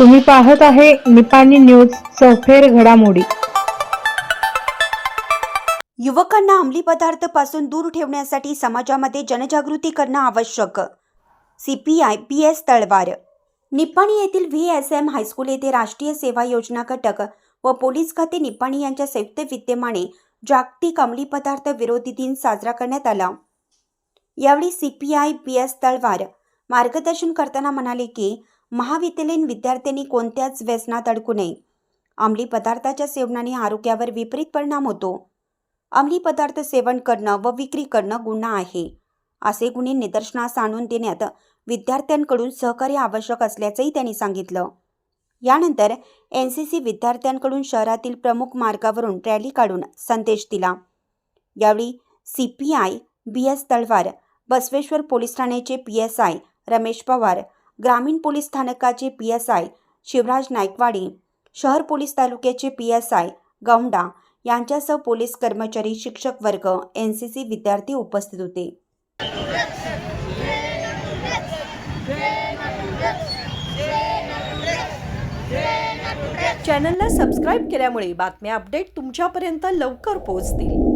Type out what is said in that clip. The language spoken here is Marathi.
तुम्ही पाहत आहे निपाणी न्यूज सफेर घडामोडी. युवकांना अंमली पदार्थपासून दूर ठेवण्यासाठी समाजामध्ये जनजागृती करणं आवश्यक. C P I P S Talwar. Nipani येथील व्ही एस एम हायस्कूल येथे राष्ट्रीय सेवा योजना घटक व पोलीस खाते निपाणी यांच्या संयुक्त विद्यमाने जागतिक अंमली पदार्थ विरोधी दिन साजरा करण्यात आला. यावेळी C P I P S Talwar मार्गदर्शन करताना म्हणाले की महाविद्यालयीन विद्यार्थ्यांनी कोणत्याच व्यसनात अडकू नये. अंमली पदार्थाच्या सेवनाने आरोग्यावर विपरीत परिणाम होतो. अंमली पदार्थ सेवन करणं व विक्री करणं गुन्हा आहे. असे गुन्हे निदर्शनास आणून देण्यात विद्यार्थ्यांकडून सहकार्य आवश्यक असल्याचंही त्यांनी सांगितलं. यानंतर एन सी सी विद्यार्थ्यांकडून शहरातील प्रमुख मार्गावरून रॅली काढून संदेश दिला. यावेळी C P I B S Talwar Basaveshwar police ठाण्याचे P S I Ramesh Pawar ग्रामीण पोलीस स्थानकाचे P S I Shivraj Nayakwadi शहर पोलीस तालुक्याचे पी एस आय गौंडा यांच्यासह पोलीस कर्मचारी शिक्षक वर्ग एन सी सी विद्यार्थी उपस्थित होते. चॅनलला सबस्क्राईब केल्यामुळे बातम्या अपडेट तुमच्यापर्यंत लवकर पोहोचतील.